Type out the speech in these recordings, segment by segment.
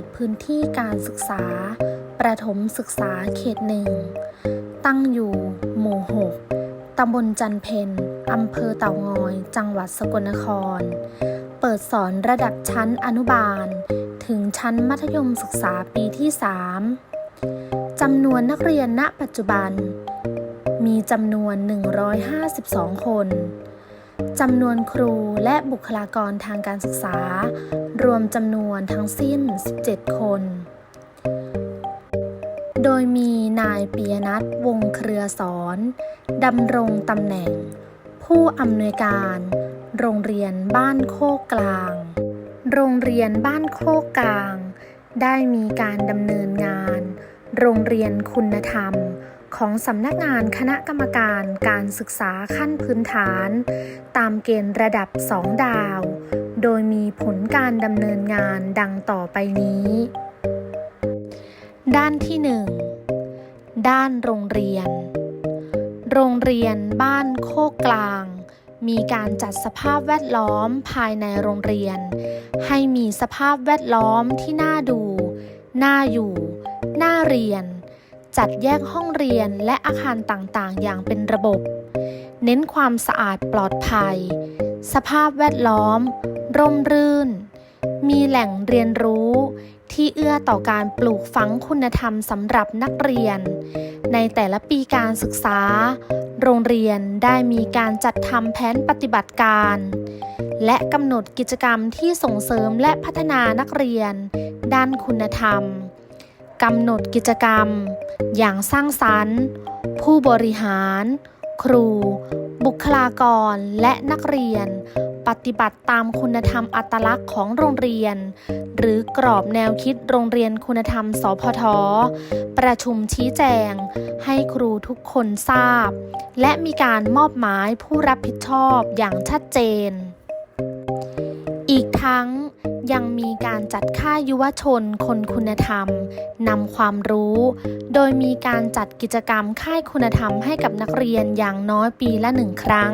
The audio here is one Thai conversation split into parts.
ตพื้นที่การศึกษา ประถมศึกษาเขตหนึ่ง ตั้งอยู่ หมู่ 6 ตำบลจันเพนอำเภอเต่างอย จังหวัดสกลนคร เปิดสอนระดับชั้นอนุบาล ถึงชั้นมัธยมศึกษาปีที่ 3จำนวนนักเรียนณปัจจุบัน มีจำนวน 152 คน จำนวนครูและบุคลากรทางการศึกษา รวมจำนวนทั้งสิ้น 17 คน โดยมีนายปียนัทวงเครือสอนดำรงตำแหน่ง ผู้อำนวยการ โรงเรียนบ้านโคกกลาง โรงเรียนบ้านโคกกลาง ได้มีการดำเนินงาน โรงเรียนคุณธรรม ของสำนักงานคณะกรรมการการศึกษาขั้นพื้นฐาน ตามเกณฑ์ระดับ 2 ดาว โดยมีผลการดำเนินงานดังต่อไปนี้ ด้านที่ 1 ด้านโรงเรียน โรงเรียนบ้านโคกกลาง มีการจัดสภาพแวดล้อมภายในโรงเรียน ให้มีสภาพแวดล้อมที่น่าดู น่าอยู่ น่าเรียน จัดแยกห้องเรียนและอาคารต่างๆ อย่างเป็นระบบ เน้นความสะอาดปลอดภัย สภาพแวดล้อม ร่มรื่น มีแหล่งเรียนรู้ที่เอื้อต่อการปลูกฝังคุณธรรมสำหรับนักเรียน ในแต่ละปีการศึกษา โรงเรียนได้มีการจัดทำแผนปฏิบัติการ และกำหนดกิจกรรมที่ส่งเสริมและพัฒนานักเรียน ด้านคุณธรรม กำหนดกิจกรรม อย่างสร้างสรรค์ ผู้บริหาร ครู บุคลากร และนักเรียน ปฏิบัติตามคุณธรรมอัตลักษณ์ของโรงเรียน หรือกรอบแนวคิดโรงเรียนคุณธรรม สพท ประชุมชี้แจง ให้ครูทุกคนทราบ และมีการมอบหมายผู้รับผิดชอบอย่างชัดเจน อีกทั้งยังมีการจัดค่ายยุวชนคนคุณธรรมนำความรู้ โดยมีการจัดกิจกรรมค่ายคุณธรรมให้กับนักเรียนอย่างน้อยปีละหนึ่งครั้ง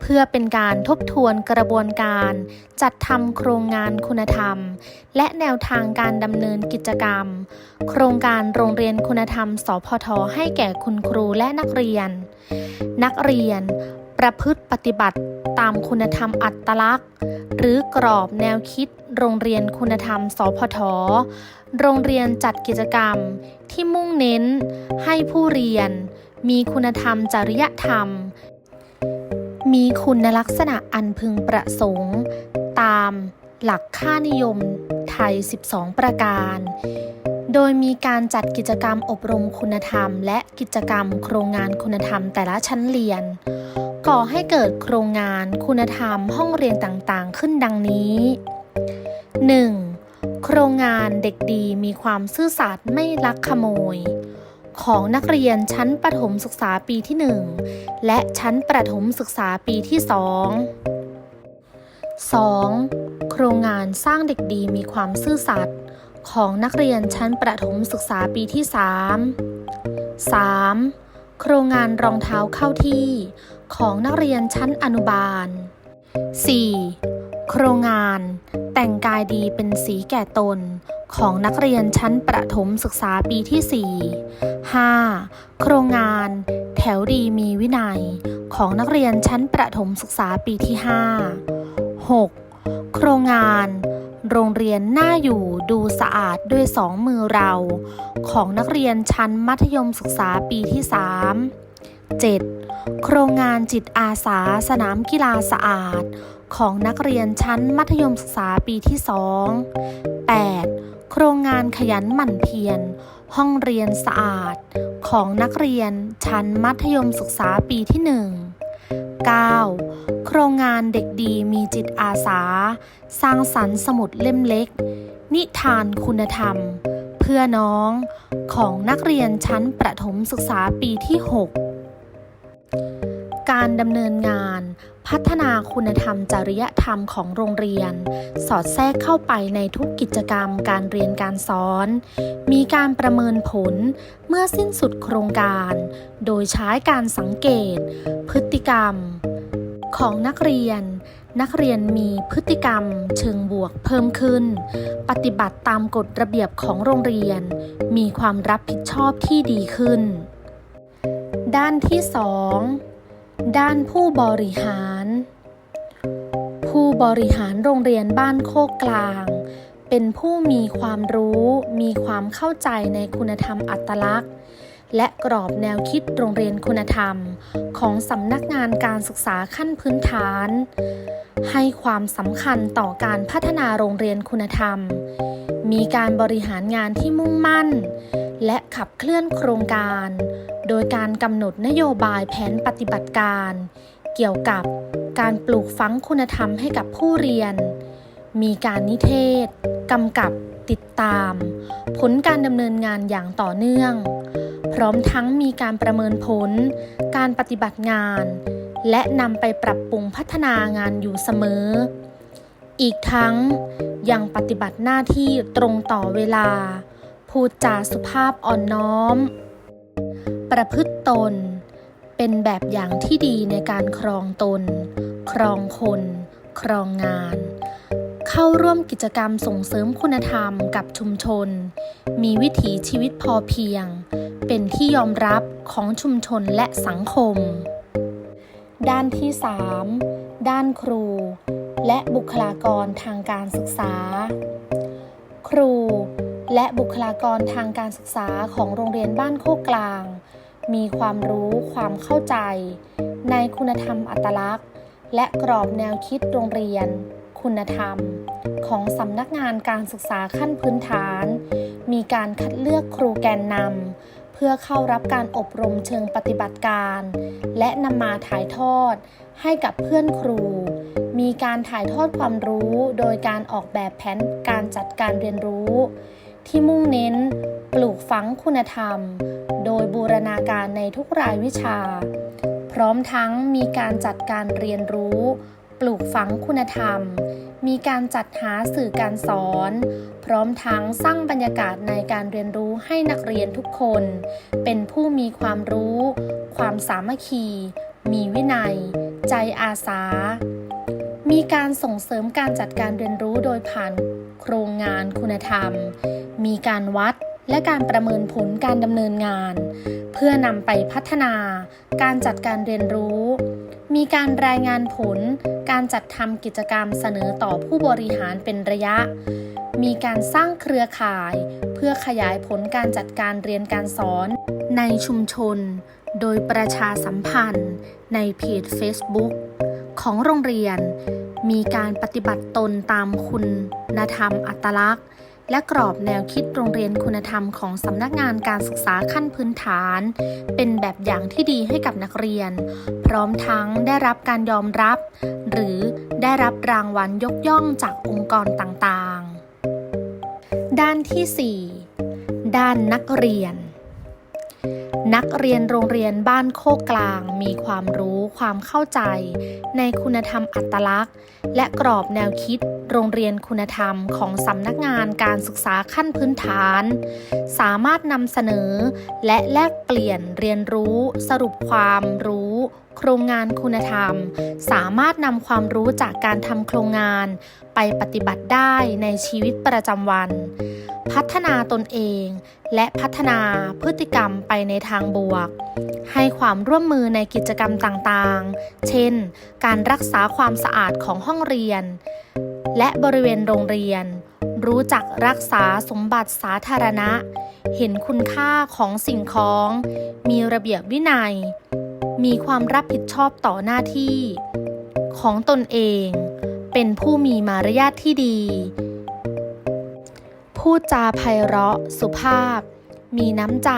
เพื่อเป็นการทบทวนกระบวนการ จัดทำโครงงานคุณธรรม และแนวทางการดำเนินกิจกรรม โครงการโรงเรียนคุณธรรม สพทให้แก่คุณครูและนักเรียน นักเรียน ประพฤติปฏิบัติตามคุณธรรมอัตลักษณ์ หรือกรอบแนวคิดโรงเรียนคุณธรรม สพท โรงเรียนจัดกิจกรรมที่มุ่งเน้นให้ผู้เรียน มีคุณธรรมจริยธรรม มีคุณลักษณะอันพึงประสงค์ ตามหลักค่านิยมไทย 12 ประการ โดยมีการจัดกิจกรรมอบรมคุณธรรม และกิจกรรมโครงงานคุณธรรมแต่ละชั้นเรียน ก่อให้เกิดโครงงานคุณธรรมห้องเรียนต่างๆ ขึ้นดังนี้ 1. โครงงานเด็กดีมีความซื่อสัตย์ไม่ลักขโมย ของนักเรียนชั้นประถมศึกษาปีที่ 1 และชั้นประถมศึกษาปีที่ 2 2. โครงงานสร้างเด็กดีมีความซื่อสัตย์ ของนักเรียนชั้นประถมศึกษาปีที่ 3 3. โครงงานรองเท้าเข้าที่ ของนักเรียนชั้นอนุบาล 4. โครงงาน แต่งกายดีเป็นสีแก่ตน ของนักเรียนชั้นประถมศึกษาปีที่ 4 5. โครงงาน แถวดีมีวินัย ของนักเรียนชั้นประถมศึกษาปีที่ 5 6. โครงงาน โรงเรียนน่าอยู่ดูสะอาดด้วยสองมือเรา ของนักเรียนชั้นมัธยมศึกษาปีที่ 3 7. โครงงานจิตอาสาสนามกีฬาสะอาด ของนักเรียนชั้นมัธยมศึกษาปีที่ 2 8. โครงงานขยันหมั่นเพียรห้องเรียนสะอาด ของนักเรียนชั้นมัธยมศึกษาปีที่ 1 9. โครงงานเด็กดีมีจิตอาสา สร้างสรรค์สมุดเล่มเล็ก นิทานคุณธรรม เพื่อน้องของนักเรียนชั้นประถมศึกษาปีที่ 6 การดำเนินงาน พัฒนาคุณธรรมจริยธรรมของโรงเรียน สอดแทรกเข้าไปในทุกกิจกรรมการเรียนการสอน มีการประเมินผลเมื่อสิ้นสุดโครงการ โดยใช้การสังเกต พฤติกรรม ของนักเรียน นักเรียนมีพฤติกรรม เชิงบวกเพิ่มขึ้น ปฏิบัติตามกฎระเบียบของโรงเรียน มีความรับผิดชอบที่ดีขึ้น ด้านที่ 2ด้านผู้บริหาร บริหารโรงเรียนบ้านโคกกลาง เป็นผู้มีความรู้ มีความเข้าใจในคุณธรรมอัตลักษณ์ และกรอบแนวคิดโรงเรียนคุณธรรม ของสำนักงานการศึกษาขั้นพื้นฐาน ให้ความสำคัญต่อการพัฒนาโรงเรียนคุณธรรม มีการบริหารงานที่มุ่งมั่น และขับเคลื่อนโครงการ โดยการกำหนดนโยบายแผนปฏิบัติการ เกี่ยวกับการปลูกฝังคุณธรรมให้กับผู้เรียน มีการนิเทศ กำกับติดตาม ผลการดำเนินงานอย่างต่อเนื่อง พร้อมทั้งมีการประเมินผล การปฏิบัติงาน และนำไปปรับปรุงพัฒนางานอยู่เสมอ อีกทั้งยังปฏิบัติหน้าที่ตรงต่อเวลา พูดจาสุภาพอ่อนน้อม ประพฤติตน เป็นแบบอย่างที่ดีในการครองตน ครองคน ครองงาน เข้าร่วมกิจกรรมส่งเสริมคุณธรรมกับชุมชน มีวิถีชีวิตพอเพียง เป็นที่ยอมรับของชุมชนและสังคม ด้านที่ 3 ด้านครู และบุคลากรทางการศึกษา ครูและบุคลากรทางการศึกษาของโรงเรียนบ้านโคกกลาง มีความรู้ความเข้าใจ ในคุณธรรมอัตลักษณ์ และกรอบแนวคิดโรงเรียน คุณธรรม ของสำนักงานการศึกษาขั้นพื้นฐาน มีการคัดเลือกครูแกนนำเพื่อเข้ารับการอบรมเชิงปฏิบัติการ และนำมาถ่ายทอดให้กับเพื่อนครู มีการถ่ายทอดความรู้โดยการออกแบบแผนการจัดการเรียนรู้ ที่มุ่งเน้น ปลูกฝังคุณธรรม โดยบูรณาการในทุกรายวิชา พร้อมทั้งมีการจัดการเรียนรู้ ปลูกฝังคุณธรรม มีการจัดหาสื่อการสอน พร้อมทั้งสร้างบรรยากาศในการเรียนรู้ให้นักเรียนทุกคน เป็นผู้มีความรู้ ความสามัคคี มีวินัย ใจอาสามีการส่งเสริมการจัดการเรียนรู้โดยผ่าน โครงงานคุณธรรม มีการวัดและการประเมินผลการดำเนินงาน เพื่อนำไปพัฒนา การจัดการเรียนรู้ มีการรายงานผล การจัดทำกิจกรรมเสนอต่อผู้บริหารเป็นระยะ มีการสร้างเครือข่าย เพื่อขยายผลการจัดการเรียนการสอน ในชุมชน โดยประชาสัมพันธ์ ในเพจ Facebook ของโรงเรียน มีการปฏิบัติตนตามคุณธรรมอัตลักษณ์ และกรอบแนวคิดโรงเรียนคุณธรรมของสำนักงานการศึกษาขั้นพื้นฐาน เป็นแบบอย่างที่ดีให้กับนักเรียน พร้อมทั้งได้รับการยอมรับ หรือได้รับรางวัลยกย่องจากองค์กรต่างๆ ด้านที่ 4 ด้านนักเรียน นักเรียนโรงเรียนบ้านโคกกลาง มีความรู้ความเข้าใจ ในคุณธรรมอัตลักษณ์ และกรอบแนวคิด โรงเรียนคุณธรรมของสำนักงานการศึกษาขั้นพื้นฐาน สามารถนำเสนอ และแลกเปลี่ยนเรียนรู้ สรุปความรู้ โครงงานคุณธรรม สามารถนำความรู้จากการทำโครงงาน ไปปฏิบัติได้ในชีวิตประจำวัน พัฒนาตนเอง และพัฒนาพฤติกรรมไปในทางบวก ให้ความร่วมมือในกิจกรรมต่างๆ เช่น การรักษาความสะอาดของห้องเรียน และบริเวณโรงเรียน รู้จักรักษาสมบัติสาธารณะ เห็นคุณค่าของสิ่งของ มีระเบียบวินัย มีความรับผิดชอบต่อหน้าที่ ของตนเอง เป็นผู้มีมารยาทที่ดี พูดจาไพเราะ สุภาพ มีน้ำใจ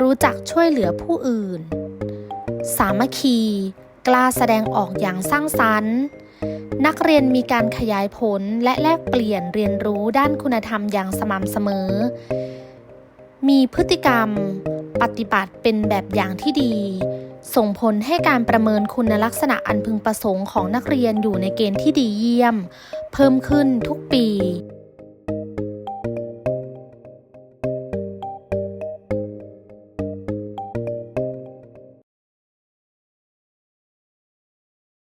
รู้จักช่วยเหลือผู้อื่น สามัคคี กล้าแสดงออกอย่างสร้างสรรค์ นักเรียนมีการขยายผลและแลกเปลี่ยนเรียนรู้ด้านคุณธรรมอย่างสม่ำเสมอ มีพฤติกรรม ปฏิบัติเป็นแบบอย่างที่ดี ส่งผลให้การประเมินคุณลักษณะอันพึงประสงค์ของนักเรียนอยู่ในเกณฑ์ที่ดีเยี่ยม เพิ่มขึ้นทุกปี